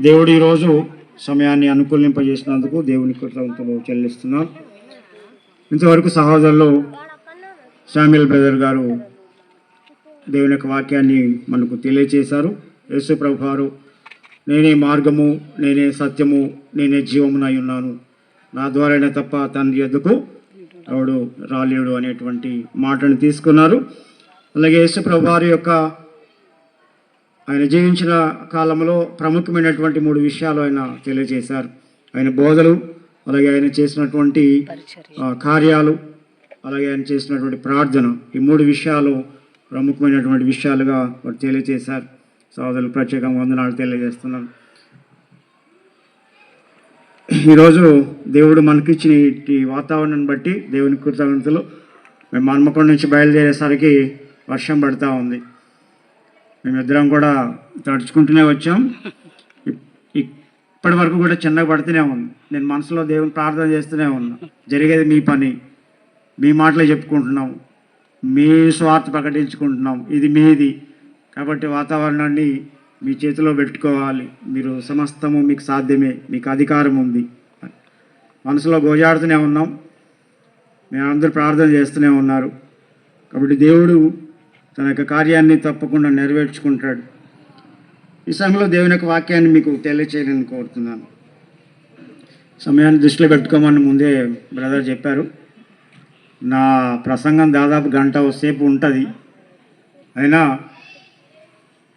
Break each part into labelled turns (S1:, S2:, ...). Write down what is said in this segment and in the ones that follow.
S1: దేవుడు ఈరోజు సమయాన్ని అనుకూలింపజేసినందుకు దేవుని కృతజ్ఞతలు చెల్లిస్తున్నాం. ఇంతవరకు సహోదరులు శామ్యుల్ బ్రదర్ గారు దేవుని యొక్క వాక్యాన్ని మనకు తెలియచేశారు. యేసు ప్రభువారు నేనే మార్గము నేనే సత్యము నేనే జీవమునై ఉన్నాను. నా ద్వారానే తప్ప తండ్రి ఎద్దుకు ఎవడు రాలేడు అనేటువంటి మాటను తీసుకున్నారు. అలాగే యేసు ప్రభువారి యొక్క ఆయన జీవించిన కాలంలో ప్రముఖమైనటువంటి మూడు విషయాలు ఆయన తెలియజేశారు. ఆయన బోధలు అలాగే ఆయన చేసినటువంటి కార్యాలు అలాగే ఆయన చేసినటువంటి ప్రార్థన. ఈ మూడు విషయాలు ప్రముఖమైనటువంటి విషయాలుగా వారు తెలియజేశారు. సోదరులు ప్రత్యేకంగా వందనాలు తెలియజేస్తున్నాను. ఈరోజు దేవుడు మనకిచ్చిన ఈ వాతావరణాన్ని బట్టి దేవుని కృతజ్ఞతలు. మేము హన్మకొండ నుంచి బయలుదేరేసరికి వర్షం పడతా ఉంది. మేమిద్దరం కూడా తడుచుకుంటూనే వచ్చాం. ఇప్- ఇప్పటి వరకు కూడా చిన్నగా పడుతూనే ఉంది నేను మనసులో దేవుని ప్రార్థన చేస్తూనే ఉన్నా. జరిగేది మీ పని. మీ మాటలే చెప్పుకుంటున్నాం. మీ స్వార్థ ప్రకటించుకుంటున్నాం. ఇది మీది. కాబట్టి వాతావరణాన్ని మీ చేతిలో పెట్టుకోవాలి. మీరు సమస్తము మీకు సాధ్యమే. మీకు అధికారం ఉంది. మనసులో గోజాడుతూనే ఉన్నాం. మేమందరూ ప్రార్థన చేస్తూనే ఉన్నారు. కాబట్టి దేవుడు తన యొక్క కార్యాన్ని తప్పకుండా నెరవేర్చుకుంటాడు. ఈ సమయంలో దేవుని యొక్క వాక్యాన్ని మీకు తెలియచేయాలని కోరుతున్నాను. సమయాన్ని దృష్టిలో పెట్టుకోమని ముందే బ్రదర్ చెప్పారు. నా ప్రసంగం దాదాపు గంట సేపు ఉంటుంది. అయినా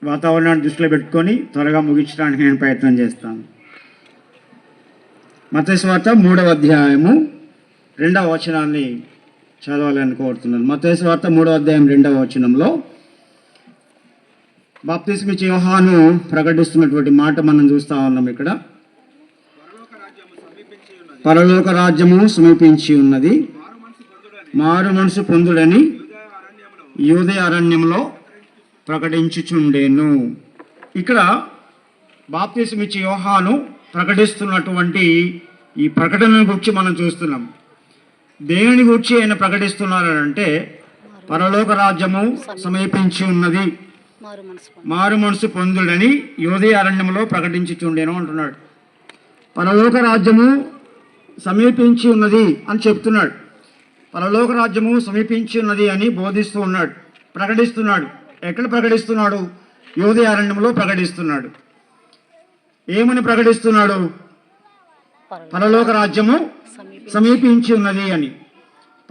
S1: వాతావరణాన్ని దృష్టిలో పెట్టుకొని త్వరగా ముగించడానికి నేను ప్రయత్నం చేస్తాను. మతస్వార్త మూడవ అధ్యాయము రెండవ వచనాన్ని చదవాలని కోరుతున్నాను మద్దేశ్వార్త మూడో అధ్యాయం రెండవ వచనంలో బాప్తిస్మిచ్చి యోహాను ప్రకటిస్తున్నటువంటి మాట మనం చూస్తా ఉన్నాం ఇక్కడ. పరలోక రాజ్యము సమీపించి ఉన్నది. మారు మనసు పొందుడని యోదయ అరణ్యంలో ప్రకటించుచుండేను. ఇక్కడ బాప్తిస్మిచ్చి యోహాను ప్రకటిస్తున్నటువంటి ఈ ప్రకటన గురించి మనం చూస్తున్నాం. దేనిని గురించి ఆయన ప్రకటిస్తున్నారు అంటే పరలోక రాజ్యము సమీపించి ఉన్నది.
S2: మారు మనసు
S1: పొందుడని యోదయ అరణ్యంలో ప్రకటించుచుండేను అంటున్నాడు. పరలోక రాజ్యము సమీపించి ఉన్నది అని చెప్తున్నాడు. పరలోక రాజ్యము సమీపించి ఉన్నది అని బోధిస్తూ ఉన్నాడు. ప్రకటిస్తున్నాడు. ఎక్కడ ప్రకటిస్తున్నాడు? యోదయ అరణ్యంలో ప్రకటిస్తున్నాడు. ఏమని ప్రకటిస్తున్నాడు?
S2: పరలోక
S1: రాజ్యము సమీపించి ఉన్నది అని.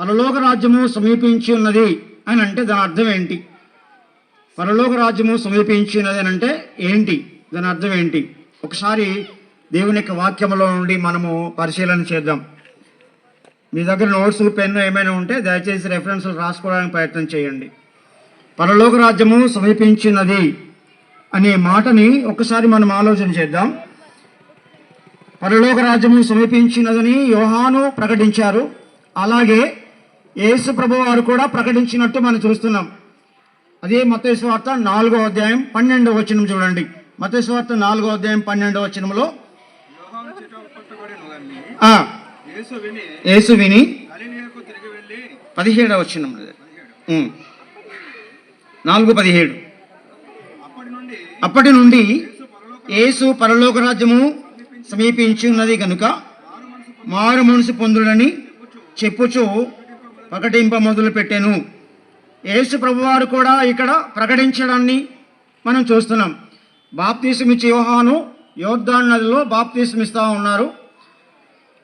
S1: పరలోక రాజ్యము సమీపించి ఉన్నది అని అంటే దాని అర్థం ఏంటి? పరలోక రాజ్యము సమీపించి ఉన్నది అని అంటే ఏంటి? దాని అర్థం ఏంటి? ఒకసారి దేవుని యొక్క వాక్యములో నుండి మనము పరిశీలన చేద్దాం. మీ దగ్గర నోట్స్ పెన్ను ఏమైనా ఉంటే దయచేసి రెఫరెన్స్లు రాసుకోవడానికి ప్రయత్నం చేయండి. పరలోక రాజ్యము సమీపించినది అనే మాటని ఒకసారి మనం ఆలోచన చేద్దాం. పరలోక రాజ్యము సమీపించినదని యోహాను ప్రకటించారు. అలాగే యేసు ప్రభు వారు కూడా ప్రకటించినట్టు మనం చూస్తున్నాం. అదే మతేశ్వార్త నాలుగో అధ్యాయం పన్నెండవ వచనం చూడండి. మతేశ్వార్త నాలుగో అధ్యాయం పన్నెండవ వచనంలో
S3: యేసు విని
S1: పదిహేడవ వచనం. నాలుగు పదిహేడు.
S3: అప్పటి నుండి
S1: అప్పటి నుండి యేసు పరలోక రాజ్యము సమీపించి ఉన్నది కనుక మారు మనసు పొందుడని చెప్పుచు ప్రకటింప మొదలు పెట్టాను యేసు ప్రభువారు కూడా ఇక్కడ ప్రకటించడాన్ని మనం చూస్తున్నాం. బాప్తీసమిచ్చి ఇచ్చే యోహాను యోద్ధాన్ నదిలో బాప్తీసమిస్తూ ఉన్నారు.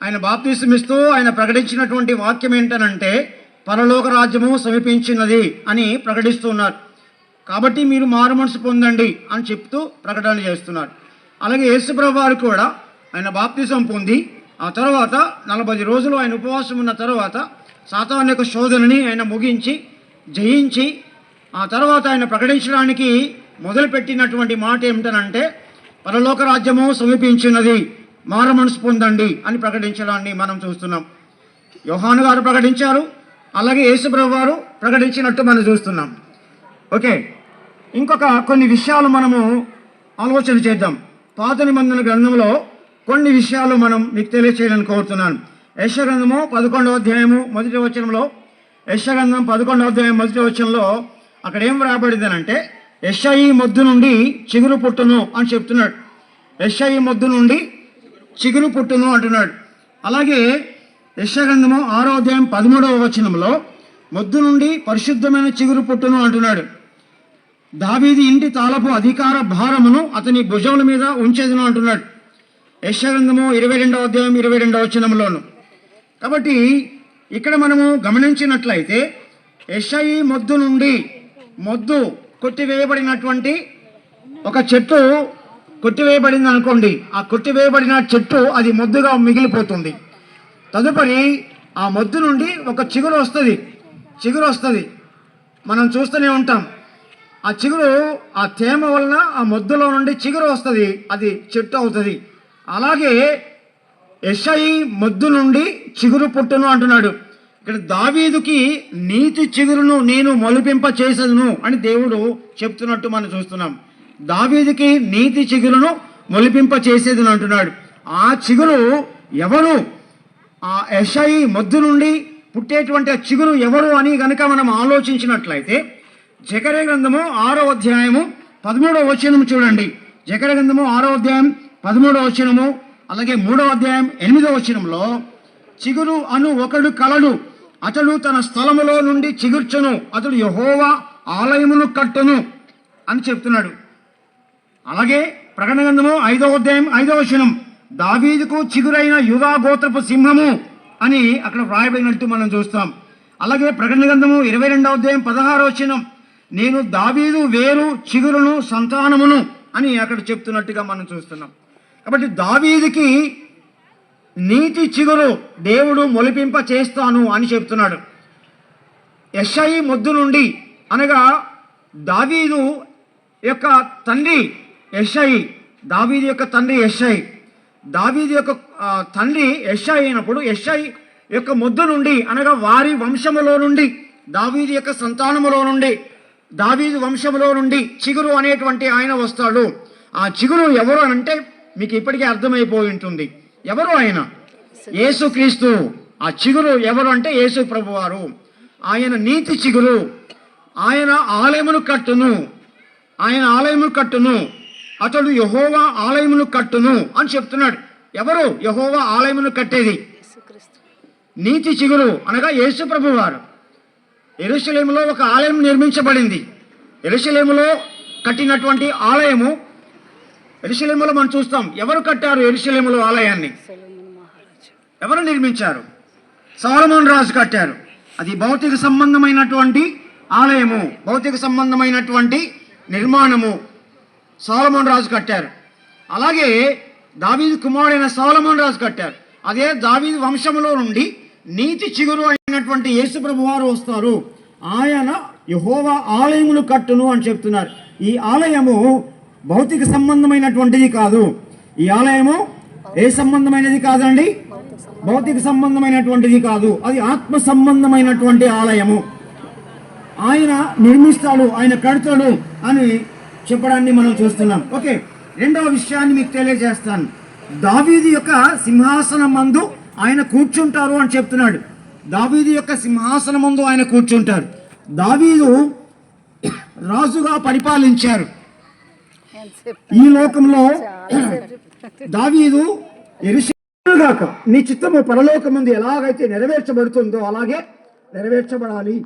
S1: ఆయన బాప్తీసమిస్తూ ఆయన ప్రకటించినటువంటి వాక్యం ఏంటనంటే పరలోక రాజ్యము సమీపించినది అని ప్రకటిస్తున్నారు. కాబట్టి మీరు మారు మనసు పొందండి అని చెప్తూ ప్రకటన చేస్తున్నారు. అలాగే యేసుప్రభు వారు కూడా ఆయన బాప్తిజం పొంది ఆ తర్వాత నలభై రోజులు ఆయన ఉపవాసం ఉన్న తర్వాత సాతాన్ యొక్క శోధనని ఆయన ముగించి జయించి ఆ తర్వాత ఆయన ప్రకటించడానికి మొదలుపెట్టినటువంటి మాట ఏమిటనంటే పరలోక రాజ్యము సమీపించినది మారమనసు పొందండి అని ప్రకటించడాన్ని మనం చూస్తున్నాం. యోహాను గారు ప్రకటించారు అలాగే యేసుప్రభు వారు ప్రకటించినట్టు మనం చూస్తున్నాం. ఓకే ఇంకొక కొన్ని విషయాలు మనము ఆలోచన చేద్దాం. పాత నిబంధన గ్రంథంలో కొన్ని విషయాలు మనం మీకు తెలియచేయాలని కోరుతున్నాను. యశ పదకొండవ అధ్యాయము మొదటి వచనంలో యశ పదకొండవ అధ్యాయం మొదటి వచనంలో అక్కడ ఏం రాబడింది అంటే యశ మొద్దు నుండి చిగురు పుట్టును అని చెప్తున్నాడు. యెషయి మొద్దు నుండి చిగురు పుట్టును అంటున్నాడు. అలాగే యశగ్రంథము ఆరో అధ్యాయం పదమూడవ వచనంలో మొద్దు నుండి పరిశుద్ధమైన చిగురు పుట్టును అంటున్నాడు. దావీది ఇంటి తాళపు అధికార భారమును అతని భుజముల మీద ఉంచేదను అంటున్నాడు. యశగ్రంథము ఇరవై రెండవ అధ్యాయం ఇరవై రెండవ వచనంలోను కాబట్టి ఇక్కడ మనము గమనించినట్లయితే యెషయి మొద్దు నుండి మొద్దు కొట్టివేయబడినటువంటి ఒక చెట్టు కొట్టివేయబడింది అనుకోండి. ఆ కొట్టివేయబడిన చెట్టు అది మొద్దుగా మిగిలిపోతుంది. తదుపరి ఆ మొద్దు నుండి ఒక చిగురు వస్తుంది. చిగురు వస్తుంది. మనం చూస్తూనే ఉంటాం. ఆ చిగురు ఆ తేమ వలన ఆ మొద్దులో నుండి చిగురు వస్తుంది. అది చెట్టు అవుతుంది. అలాగే ఎస్ఐ మొద్దు నుండి చిగురు పుట్టును అంటున్నాడు. ఇక్కడ దావీదుకి నీతి చిగురును నేను మొలిపింప చేసదును అని దేవుడు చెప్తున్నట్టు మనం చూస్తున్నాం. దావీదుకి నీతి చిగురును మొలిపింప చేసేదని అంటున్నాడు. ఆ చిగురు ఎవరు? ఆ ఎస్ఐ మొద్దు నుండి పుట్టేటువంటి ఆ చిగురు ఎవరు అని గనుక మనం ఆలోచించినట్లయితే జకరే గ్రంథము ఆరో అధ్యాయము పదమూడవ వచనము చూడండి. జకర గ్రంథము ఆరో అధ్యాయం పదమూడవ వచనము అలాగే మూడవ అధ్యాయం ఎనిమిదవ వచనంలో చిగురు అను ఒకడు కలడు అతడు తన స్థలములో నుండి చిగుర్చను అతడు యహోవా ఆలయమును కట్టును అని చెప్తున్నాడు. అలాగే ప్రకటన గ్రంథము ఐదవ అధ్యాయం ఐదవ వచనం దావీదుకు చిగురైన యుధా గోత్రపు సింహము అని అక్కడ వ్రాయబడినట్టు మనం చూస్తాం. అలాగే ప్రకటన గ్రంథము ఇరవై రెండవ అధ్యాయం పదహారవ వచనం నేను దావీదు వేరు చిగురును సంతానమును అని అక్కడ చెప్తున్నట్టుగా మనం చూస్తున్నాం. కాబట్టి దావీదికి నీతి చిగురు దేవుడు మొలిపింప చేస్తాను అని చెప్తున్నాడు. ఎస్ఐ మొద్దు నుండి అనగా దావీదు యొక్క తండ్రి ఎస్ఐ దావీది యొక్క తండ్రి ఎస్ఐ దావీది యొక్క తండ్రి ఎస్ఐ అయినప్పుడు ఎస్ఐ యొక్క మొద్దు నుండి అనగా వారి వంశములో నుండి దావీది యొక్క సంతానములో నుండి దావీదు వంశములో నుండి చిగురు అనేటువంటి ఆయన వస్తాడు. ఆ చిగురు ఎవరు అంటే మీకు ఇప్పటికే అర్థమైపోయి ఉంటుంది. ఎవరు ఆయన? యేసుక్రీస్తు. ఆ చిగురు ఎవరు అంటే యేసు ప్రభువారు. ఆయన నీతి చిగురు. ఆయన ఆలయమును కట్టును. ఆయన ఆలయమును కట్టును. అతడు యహోవా ఆలయమును కట్టును అని చెప్తున్నాడు. ఎవరు? యహోవా ఆలయమును కట్టేది? నీతి చిగురు అనగా యేసు ప్రభువారు. ఎరుసలేములో ఒక ఆలయం నిర్మించబడింది. ఎరుసలేములో కట్టినటువంటి ఆలయము ఎరుశలేములో మనం చూస్తాం. ఎవరు కట్టారు ఎరుశలేములో ఆలయాన్ని? ఎవరు నిర్మించారు? సోలమోన్ రాజు కట్టారు. అది భౌతిక సంబంధమైనటువంటి ఆలయము భౌతిక సంబంధమైనటువంటి నిర్మాణము సోలమోన్ రాజు కట్టారు. అలాగే దావీదు కుమారుడైన సోలమోన్ రాజు కట్టారు. అదే దావీదు వంశములో నుండి నీతి చిగురు అయినటువంటి యేసుప్రభు వారు వస్తారు. ఆయన యహోవా ఆలయమును కట్టును అని చెప్తున్నారు. ఈ ఆలయము భౌతిక సంబంధమైనటువంటిది కాదు. ఈ ఆలయము ఏ సంబంధమైనది కాదండి? భౌతిక సంబంధమైనటువంటిది కాదు. అది ఆత్మ సంబంధమైనటువంటి ఆలయము. ఆయన నిర్మిస్తాడు ఆయన కడతాడు అని చెప్పడాన్ని మనం చూస్తున్నాం. ఓకే రెండవ విషయాన్ని మీకు తెలియజేస్తాను. దావీది యొక్క సింహాసనం మందు ఆయన కూర్చుంటారు అని చెప్తున్నాడు. దావీది యొక్క సింహాసనం ముందు ఆయన కూర్చుంటారు. దావీదు రాజుగా పరిపాలించారు. ఈ లోకంలో దావీదు ఎరుగాక నీ చిత్తము పరలోకముందు ఎలాగైతే నెరవేర్చబడుతుందో అలాగే నెరవేర్చబడాలి.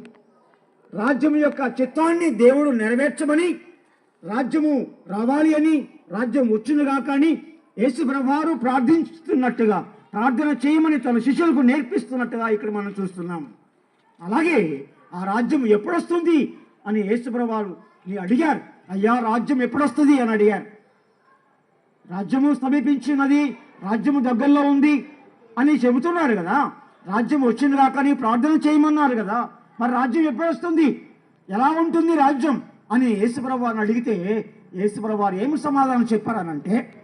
S1: రాజ్యం యొక్క చిత్తాన్ని దేవుడు నెరవేర్చమని రాజ్యము రావాలి అని రాజ్యం వచ్చునుగాక అని యేసు ప్రభువారు ప్రార్థిస్తున్నట్టుగా ప్రార్థన చేయమని తన శిష్యులకు నేర్పిస్తున్నట్టుగా ఇక్కడ మనం చూస్తున్నాం. అలాగే ఆ రాజ్యం ఎప్పుడొస్తుంది అని యేసు ప్రభువారు నీ అడిగారు. అయ్యా రాజ్యం ఎప్పుడొస్తుంది అని అడిగారు. రాజ్యము సమీపించినది రాజ్యము దగ్గరలో ఉంది అని చెబుతున్నారు కదా. రాజ్యం వచ్చింది రాక నీ ప్రార్థన చేయమన్నారు కదా. మరి రాజ్యం ఎప్పుడొస్తుంది? ఎలా ఉంటుంది రాజ్యం? అని యేసుప్రభు వారిని అడిగితే యేసుప్రభు వారు ఏమి సమాధానం చెప్పారనంటే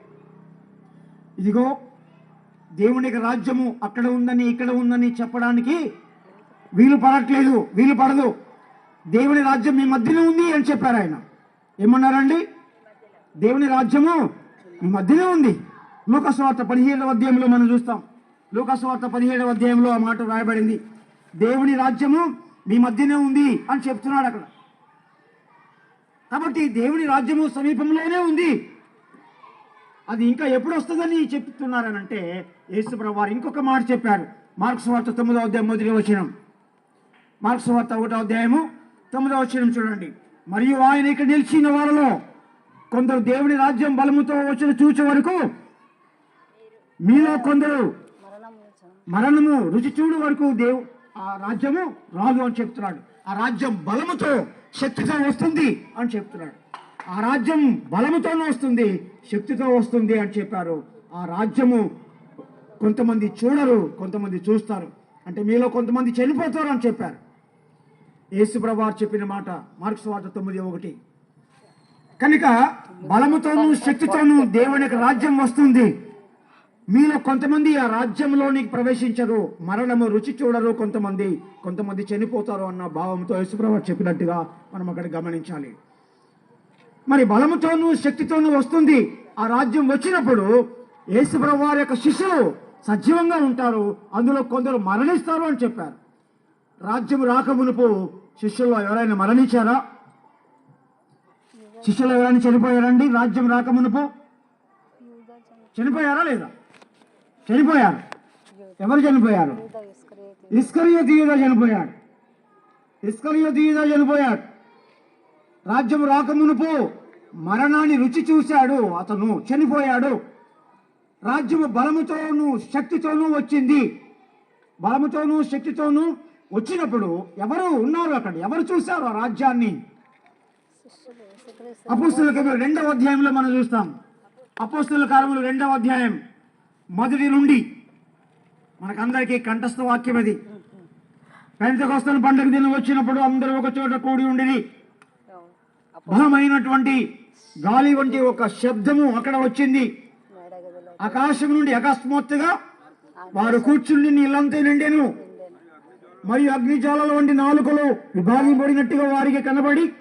S1: ఇదిగో దేవునికి రాజ్యము అక్కడ ఉందని ఇక్కడ ఉందని చెప్పడానికి వీలు పడట్లేదు వీలు పడదు. దేవుని రాజ్యం మీ మధ్యలో ఉంది అని చెప్పారు ఆయన. ఏమన్నారండి? దేవుని రాజ్యము మీ మధ్యనే ఉంది. లోకస్వార్థ పదిహేడవ అధ్యాయంలో మనం చూస్తాం. లోకస్వార్థ పదిహేడవ అధ్యాయంలో ఆ మాట రాయబడింది దేవుని రాజ్యము మీ మధ్యనే ఉంది అని చెప్తున్నాడు అక్కడ. కాబట్టి దేవుని రాజ్యము సమీపంలోనే ఉంది. అది ఇంకా ఎప్పుడు వస్తుందని చెప్తున్నారనంటే యేసుప్రభు వారు ఇంకొక మాట చెప్పారు. మార్క్స్ వార్త తొమ్మిదో అధ్యాయం మొదటి వచనం. మార్క్స్ వార్త ఒకటో అధ్యాయము తొమ్మిదో వచ్చిన చూడండి. మరియు ఆయన ఇక్కడ నిలిచిన వారిలో కొందరు దేవుని రాజ్యం బలముతో వచ్చిన చూచే వరకు మీలో కొందరు మరణము రుచి చూడు వరకు దేవు ఆ రాజ్యము రాదు అని చెప్తున్నాడు. ఆ రాజ్యం బలముతో శక్తితో వస్తుంది అని చెప్తున్నాడు. ఆ రాజ్యం బలముతోనే వస్తుంది శక్తితో వస్తుంది అని చెప్పారు. ఆ రాజ్యము కొంతమంది చూడరు కొంతమంది చూస్తారు. అంటే మీలో కొంతమంది చనిపోతారు అని చెప్పారు. యేసుప్రభు చెప్పిన మాట మార్క్స్ వార్త తొమ్మిది ఒకటి. కనుక బలముతోనూ శక్తితోనూ దేవుని యొక్క రాజ్యం వస్తుంది. మీలో కొంతమంది ఆ రాజ్యంలోనికి ప్రవేశించరు మరణము రుచి చూడరు కొంతమంది. కొంతమంది చనిపోతారు అన్న భావంతో యేసుప్రభు చెప్పినట్టుగా మనం అక్కడ గమనించాలి. మరి బలముతోనూ శక్తితోనూ వస్తుంది. ఆ రాజ్యం వచ్చినప్పుడు యేసుప్రభు వారి యొక్క శిష్యులు సజీవంగా ఉంటారు. అందులో కొందరు మరణిస్తారు అని చెప్పారు. రాజ్యం రాకమునుపు శిష్యుల్లో ఎవరైనా మరణించారా? శిష్యులు ఎవరైనా చనిపోయారండి? రాజ్యం రాకమునుపు చనిపోయారా లేదా? చనిపోయారు. ఎవరు చనిపోయారు?
S2: ఇస్కరియో ఇస్కరియోతు
S1: చనిపోయాడు. ఇస్కరియో యూదా చనిపోయాడు. రాజ్యం రాకమునుపు మరణాన్ని రుచి చూశాడు. అతను చనిపోయాడు. రాజ్యము బలముతోనూ శక్తితోనూ వచ్చింది. బలముతోనూ శక్తితోనూ వచ్చినప్పుడు ఎవరు ఉన్నారు అక్కడ. ఎవరు చూశారు ఆ రాజ్యాన్ని? అపోస్తుల కవి రెండవ అధ్యాయంలో మనం చూస్తాం. అపోస్తుల కార్యములు రెండవ అధ్యాయం మొదటి నుండి. మనకందరికీ కంఠస్థ వాక్యం అది. పెంతకొస్తల పండుగ దినం వచ్చినప్పుడు అందరూ ఒక చోట కూడి ఉండి బలమైనటువంటి గాలి వంటి ఒక శబ్దము అక్కడ వచ్చింది. ఆకాశం నుండి అకస్మాత్తుగా వారు కూర్చుండి నీళ్ళంతా నిండెను. మరియు అగ్నిజాలల వంటి నాలుకలు విభాగింపడినట్టుగా వారికి కనబడి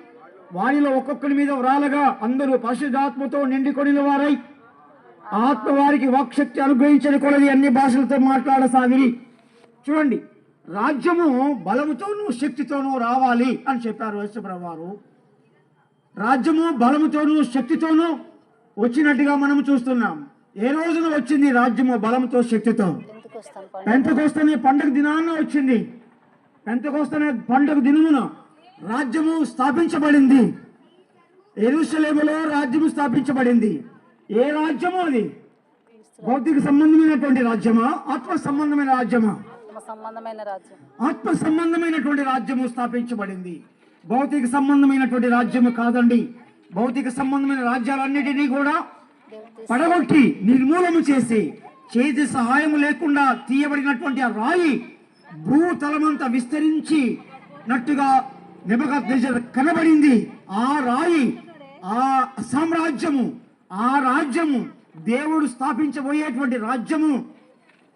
S1: వారిలో ఒక్కొక్కరి మీద వ్రాలగా అందరూ పరిశుద్ధాత్మతో నిండుకొనిన వారై ఆత్మ వారికి వాక్శక్తి అనుగ్రహించిన కొలది అన్ని భాషలతో మాట్లాడసాగిరి. చూడండి రాజ్యము బలముతోనూ శక్తితోనూ రావాలి అని చెప్పారు యేసుప్రభు వారు రాజ్యము బలముతోనూ శక్తితోనూ వచ్చినట్టుగా మనం చూస్తున్నాం. ఏ రోజున వచ్చింది రాజ్యము బలముతో శక్తితో? పెంతకోస్తనే పండుగ దినాన్న వచ్చింది. పెంతకోస్తనే పండుగ దినమున రాజ్యము స్థాపించబడింది. ఎరుసలేములో రాజ్యము స్థాపించబడింది. ఏ రాజ్యము అది? భౌతిక సంబంధమైనటువంటి రాజ్యమా? ఆత్మ సంబంధమైన రాజ్యమా?
S2: తమ సంబంధమైన రాజ్యం.
S1: ఆత్మ సంబంధమైనటువంటి రాజ్యము స్థాపించబడింది. భౌతిక సంబంధమైనటువంటి రాజ్యము కాదండి. భౌతిక సంబంధమైన రాజ్యాలన్నిటినీ కూడా పడగొట్టి నిర్మూలన చేసి చేతి సహాయం లేకుండా తీయబడినటువంటి ఆ రాయి భూతలమంతా విస్తరించినట్టుగా నట్టుగా కనబడింది. ఆ రాయి ఆ సామ్రాజ్యము ఆ రాజ్యము దేవుడు స్థాపించబోయేటువంటి రాజ్యము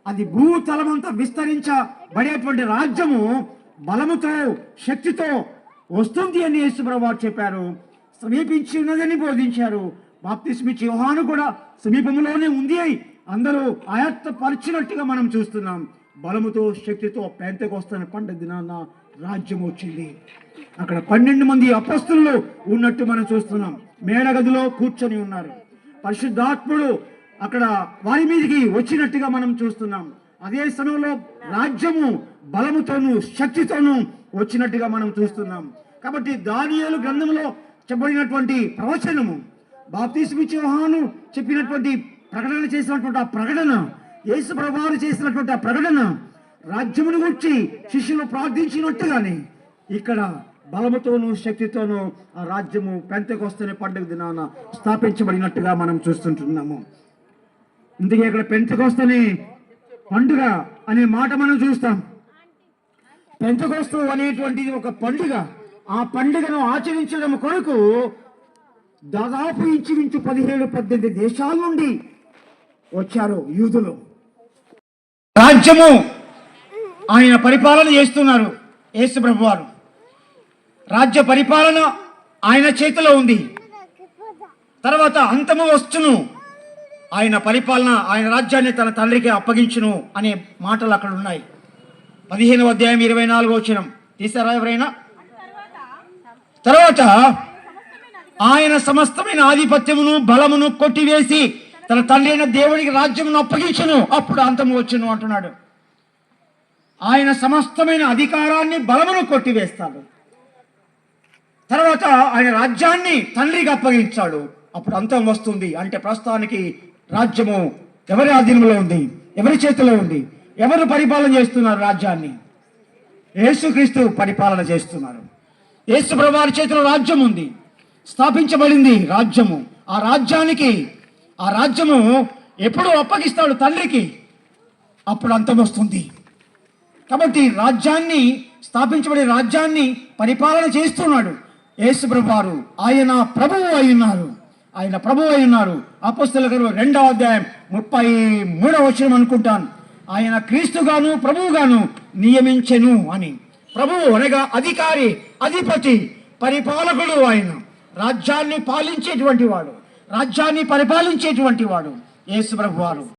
S1: అది భూతలమంతా విస్తరించబడేటువంటి రాజ్యము బలముతో శక్తితో వస్తుంది అని యేసుప్రభు చెప్పారు. సమీపించి ఉన్నదని బోధించారు. బాప్తిస్మిచ్చి యోహాను కూడా సమీపంలోనే ఉంది. అని అందరూ ఆయత్తపరిచినట్టుగా మనం చూస్తున్నాం. బలముతో శక్తితో పెంతకొస్తున్న పంట దినాన రాజ్యం వచ్చింది. అక్కడ పన్నెండు మంది అపస్తులు ఉన్నట్టు మనం చూస్తున్నాం. మేడగదిలో కూర్చొని ఉన్నారు. పరిశుద్ధాత్ముడు అక్కడ వారి మీదకి వచ్చినట్టుగా మనం చూస్తున్నాం. అదే సమయంలో రాజ్యము బలముతోనూ శక్తితోనూ వచ్చినట్టుగా మనం చూస్తున్నాం. కాబట్టి దానియాలు గ్రంథంలో చెప్పబడినటువంటి ప్రవచనము బాప్తీసు యోహాను చెప్పినటువంటి ప్రకటన చేసినటువంటి ఆ ప్రకటన యేసు ప్రభావం చేసినటువంటి ఆ ప్రకటన రాజ్యమును గుర్చి శిష్యులు ప్రార్థించినట్టుగానే ఇక్కడ బలముతోనూ శక్తితోనూ ఆ రాజ్యము పెంతకొస్తనే పండుగ దినాన స్థాపించబడినట్టుగా మనం చూస్తుంటున్నాము. ఇందుకే ఇక్కడ పెంతకొస్తని పండుగ అనే మాట మనం చూస్తాం. పెంతకొస్తు అనేటువంటిది ఒక పండుగ. ఆ పండుగను ఆచరించడం కొరకు దాదాపు ఇంచుమించు పదిహేడు పద్దెనిమిది దేశాల నుండి వచ్చారు యూదులు. రాజ్యము ఆయన పరిపాలన చేస్తున్నారు యేసు ప్రభు వారు రాజ్య పరిపాలన ఆయన చేతిలో ఉంది. తర్వాత అంతము వస్తును. ఆయన పరిపాలన ఆయన రాజ్యాన్ని తన తండ్రికి అప్పగించును అనే మాటలు అక్కడ ఉన్నాయి. పదిహేను అధ్యాయం ఇరవై నాలుగు వచ్చినం తీసారా ఎవరైనా? తర్వాత ఆయన సమస్తమైన ఆధిపత్యమును బలమును కొట్టివేసి తన తండ్రి అయిన దేవునికి రాజ్యమును అప్పగించును. అప్పుడు అంతము వచ్చును అంటున్నాడు. ఆయన సమస్తమైన అధికారాన్ని బలమును కొట్టివేస్తాడు. తర్వాత ఆయన రాజ్యాన్ని తండ్రికి అప్పగించాడు. అప్పుడు అంతం వస్తుంది. అంటే ప్రస్తుతానికి రాజ్యము ఎవరి ఆధీనంలో ఉంది? ఎవరి చేతిలో ఉంది? ఎవరు పరిపాలన చేస్తున్నారు రాజ్యాన్ని? యేసుక్రీస్తు పరిపాలన చేస్తున్నారు. యేసు ప్రభువారి చేతిలో రాజ్యం ఉంది. స్థాపించబడింది రాజ్యము. ఆ రాజ్యానికి ఆ రాజ్యము ఎప్పుడు అప్పగిస్తాడు తండ్రికి. అప్పుడు అంతం వస్తుంది కాబట్టి రాజ్యాన్ని స్థాపించబడే రాజ్యాన్ని పరిపాలన చేస్తున్నాడు యేసు ప్రభువారు ఆయన ప్రభువు అయి ఉన్నారు ఆయన ప్రభువు అయి ఉన్నారు అపస్తుల గారు రెండవ అధ్యాయం ముప్పై మూడవ వచ్చిన అనుకుంటాను. ఆయన క్రీస్తుగాను ప్రభువుగాను నియమించెను అని. ప్రభువు అనగా అధికారి అధిపతి పరిపాలకుడు ఆయన. రాజ్యాన్ని పాలించేటువంటి వాడు. రాజ్యాన్ని పరిపాలించేటువంటి వాడు యేసు ప్రభువారు.